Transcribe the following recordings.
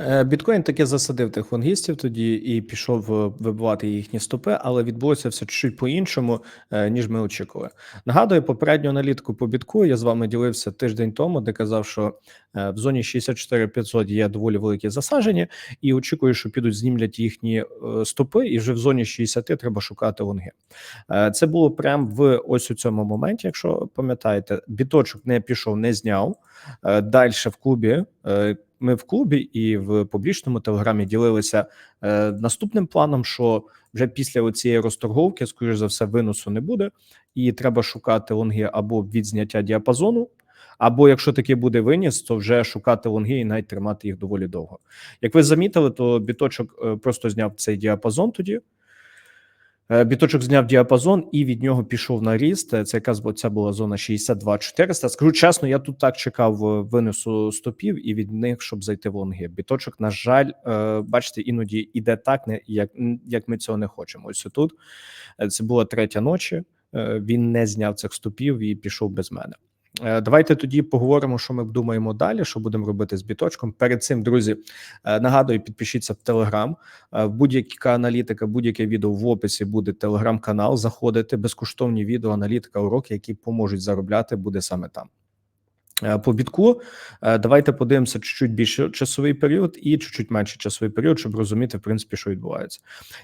Е, Біткоін таки засадив тих лонгістів тоді і пішов е, вибивати їхні стопи, але відбулося все чуть по-іншому, е, ніж ми очікували. Нагадую, попередню аналітику по бітку я з вами ділився тиждень тому, де казав, що в зоні 64-500 є доволі великі засадження, і очікую, що підуть знімлять їхні стопи, і вже в зоні 60 треба шукати лонги. Це було прямо в ось у цьому моменті. Якщо пам'ятаєте, біточок не пішов, не зняв. Далі в клубі. Ми в клубі і в публічному телеграмі ділилися е, наступним планом, що вже після цієї розторговки, скоріш за все, виносу не буде, і треба шукати лонги або від зняття діапазону, або якщо таки буде виніс, то вже шукати лонги і навіть тримати їх доволі довго. Як ви замітили, то біточок е, просто зняв цей діапазон тоді. Е, Біточок зняв діапазон і від нього пішов на ріст. Е, Це якраз ця була зона 62-400. Скажу чесно, я тут так чекав е, винесу стопів і від них, щоб зайти в лонги. Біточок, на жаль, бачите, іноді іде так, не як, як ми цього не хочемо. Ось тут це була третя ночі. Він не зняв цих стопів і пішов без мене. Е, Давайте тоді поговоримо, що ми думаємо далі, що будемо робити з біточком. Перед цим, друзі, е, нагадую, підпишіться в Телеграм. Будь-яка аналітика, будь-яке відео в описі буде телеграм-канал. Заходите, безкоштовні відео, аналітика, уроки, які поможуть заробляти, буде саме там. Е, По бітку е, давайте подивимося чуть-чуть більше часовий період і чуть-чуть менший часовий період, щоб розуміти, в принципі, що відбувається.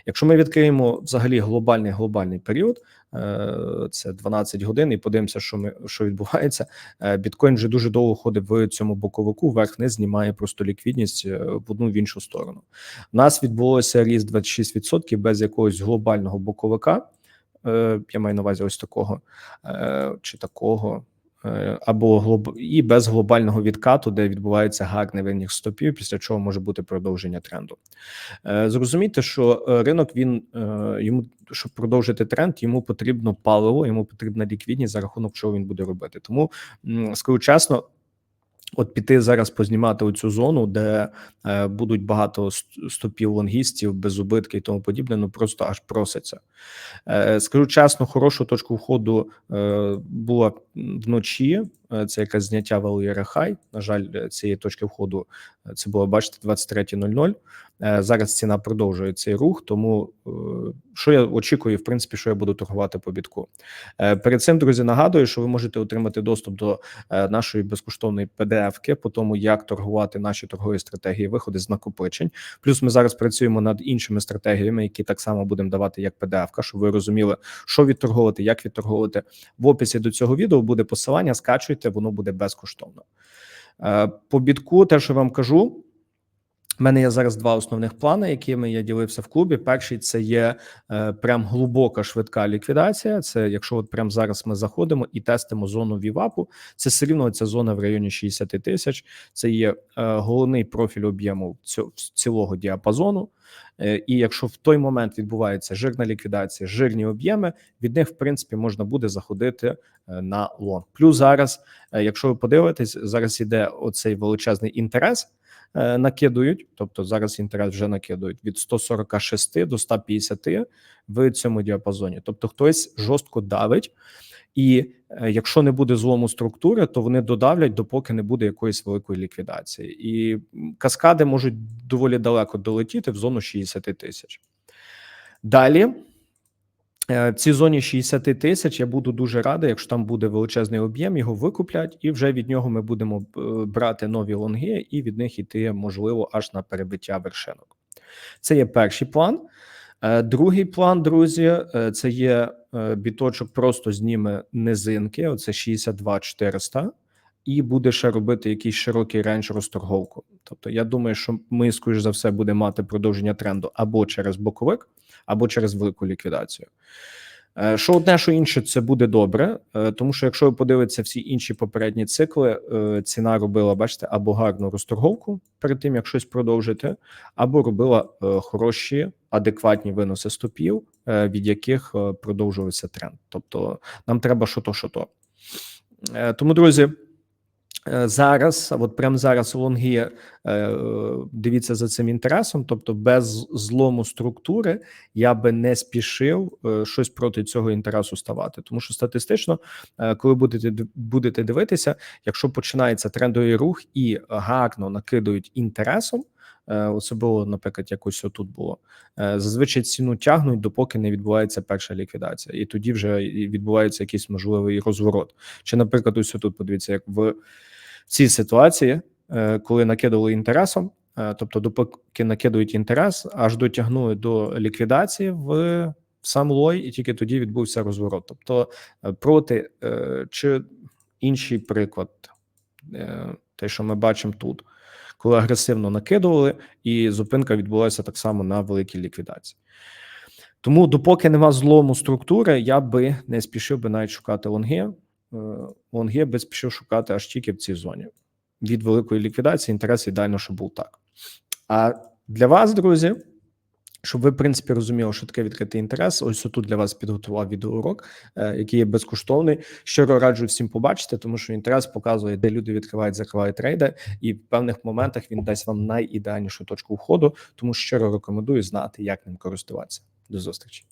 Якщо ми відкриємо взагалі глобальний глобальний період, е, це 12 годин, і подивимося, що ми що відбувається. Біткоін вже дуже довго ходить в цьому боковику, вверх-вниз знімає просто ліквідність в одну в іншу сторону. У нас відбулося ріст 26% без якогось глобального боковика. Я маю на увазі ось такого чи такого. Е, Або глоб... і без глобального відкату, де відбувається гарний винних стопів, після чого може бути продовження тренду. Е, Зрозумійте, що е, ринок він йому щоб продовжити тренд, йому потрібно паливо, йому потрібна ліквідність, за рахунок чого він буде робити. Тому скажу чесно. От піти зараз познімати оцю зону, де е, будуть багато стопів лонгістів, без убитки і тому подібне, ну просто аж проситься. Е, скажу чесно, хорошу точку входу е, була вночі. Е, Це якесь зняття валуєра хай. На жаль, е, цієї точки входу е, це було, бачите, 23.00. Е, Зараз ціна продовжує цей рух. Тому що я очікую, в принципі, що я буду торгувати по бітку. Перед цим, друзі, нагадую, що ви можете отримати доступ до нашої безкоштовної PDF-ки по тому, як торгувати наші торгові стратегії, виходи з накопичень. Плюс ми зараз працюємо над іншими стратегіями, які так само будемо давати як PDF-ка, щоб ви розуміли, що відторговувати, як відторговувати. В описі до цього відео буде посилання. Скачуйте, воно буде безкоштовно. Е, По бітку, те, що я вам кажу. У мене є зараз два основних плани, якими я ділився в клубі. Перший це є е, прям глибока швидка ліквідація. Це якщо от прямо зараз ми заходимо і тестимо зону вівапу, це все рівно ця зона в районі 60 тисяч. Це є е, головний профіль об'єму цього цілого діапазону. Е, і якщо в той момент відбувається жирна ліквідація, жирні об'єми, від них в принципі можна буде заходити е, на лонг. Плюс зараз, е, якщо ви подивитесь, зараз іде оцей величезний інтерес накидують. Тобто зараз інтерес вже накидують від 146 до 150 в цьому діапазоні. Тобто, хтось жорстко давить, і е, якщо не буде злому структури, то вони додавлять, допоки не буде якоїсь великої ліквідації. І каскади можуть доволі далеко долетіти в зону 60 тисяч. Далі. Е, В цій зоні 60 тисяч я буду дуже радий, якщо там буде величезний об'єм, його викуплять, і вже від нього ми будемо е, брати нові лонги і від них іти, можливо, аж на перебиття вершинок. Це є перший план. Е, Другий план, друзі, е, це є е, біточок, просто зніме низинки. Оце 62 400, і буде ще робити якийсь широкий рейндж розторговку. Тобто, я думаю, що ми, скоріш за все, будемо мати продовження тренду або через боковик, або через велику ліквідацію. Е, Що одне, що інше, це буде добре, е, тому що якщо ви подивитеся всі інші попередні цикли, е, ціна робила, бачите, або гарну розторговку перед тим, як щось продовжити, або робила хороші, адекватні виноси стопів, від яких продовжувався тренд. Тобто нам треба що то, що то. Тому, друзі. Е, Зараз, от прямо зараз лонги, е, дивіться за цим інтересом. Тобто, без злому структури я би не спішив е, щось проти цього інтересу ставати. Тому що статистично, коли будете будете дивитися, якщо починається трендовий рух і гарно накидують інтересом, е, особливо, наприклад, якось отут було. Зазвичай ціну тягнуть, допоки не відбувається перша ліквідація, і тоді вже відбувається якийсь можливий розворот. Чи, наприклад, ось тут подивіться, як в цій ситуації, е, коли накидували інтересом, е, тобто, допоки накидують інтерес, аж дотягнули до ліквідації в сам лой, і тільки тоді відбувся розворот. Тобто, е, проти чи інший приклад, те, що ми бачимо тут, коли агресивно накидували, і зупинка відбулася так само на великій ліквідації. Тому, допоки нема злому структури, я би не спішив би навіть шукати лонги. Е, Лонги би спішив шукати аж тільки в цій зоні. Від великої ліквідації інтерес ідеально, щоб був так. А для вас, друзі, щоб ви, в принципі, розуміли, що таке відкритий інтерес, ось тут для вас підготував відеоурок, е, який є безкоштовний. Щиро раджу всім побачити, тому що інтерес показує, де люди відкривають, закривають трейди, і в певних моментах він дасть вам найідеальнішу точку входу. Тому щиро рекомендую знати, як ним користуватися. До зустрічі.